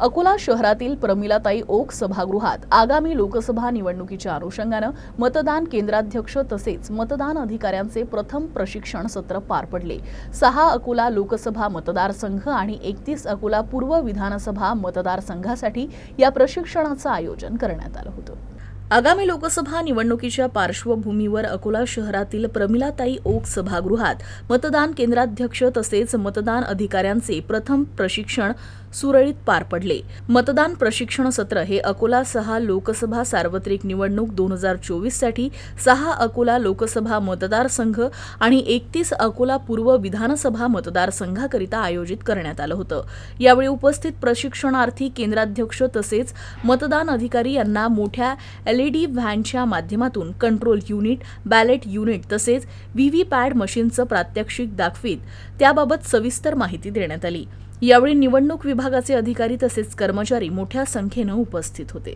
अकोला शहरातील प्रमिलाताई ओक सभागृहात आगामी लोकसभा निवडणुकीच्या अनुषंगानं मतदान केंद्राध्यक्ष तसेच मतदान अधिकाऱ्यांचे प्रथम प्रशिक्षण सत्र पार पडले. सहा अकोला लोकसभा मतदारसंघ आणि एकतीस अकोला पूर्व विधानसभा मतदारसंघासाठी या प्रशिक्षणाचं आयोजन करण्यात आलं होतं. आगामी लोकसभा निवडणुकीच्या पार्श्वभूमीवर अकोला शहरातील प्रमिलाताई ओक सभागृहात मतदान केंद्राध्यक्ष तसेच मतदान अधिकाऱ्यांचे प्रथम प्रशिक्षण सुरळीत पार पडले. मतदान प्रशिक्षण सत्र हे अकोला सहा लोकसभा सार्वत्रिक निवडणूक दोन हजार चोवीससाठी सहा अकोला लोकसभा मतदारसंघ आणि एकतीस अकोला पूर्व विधानसभा मतदारसंघाकरिता आयोजित करण्यात आलं होतं. यावेळी उपस्थित प्रशिक्षणार्थी केंद्राध्यक्ष तसेच मतदान अधिकारी यांना मोठ्या एलईडी व्हॅनच्या माध्यमातून कंट्रोल युनिट बॅलेट युनिट तसेच व्हीव्हीपॅड मशीनचं प्रात्यक्षिक दाखवीत. त्याबाबत सविस्तर माहिती देण्यात आली. यावेळी निवडणूक विभागाचे अधिकारी तसेच कर्मचारी मोठ्या संख्येनं उपस्थित होते.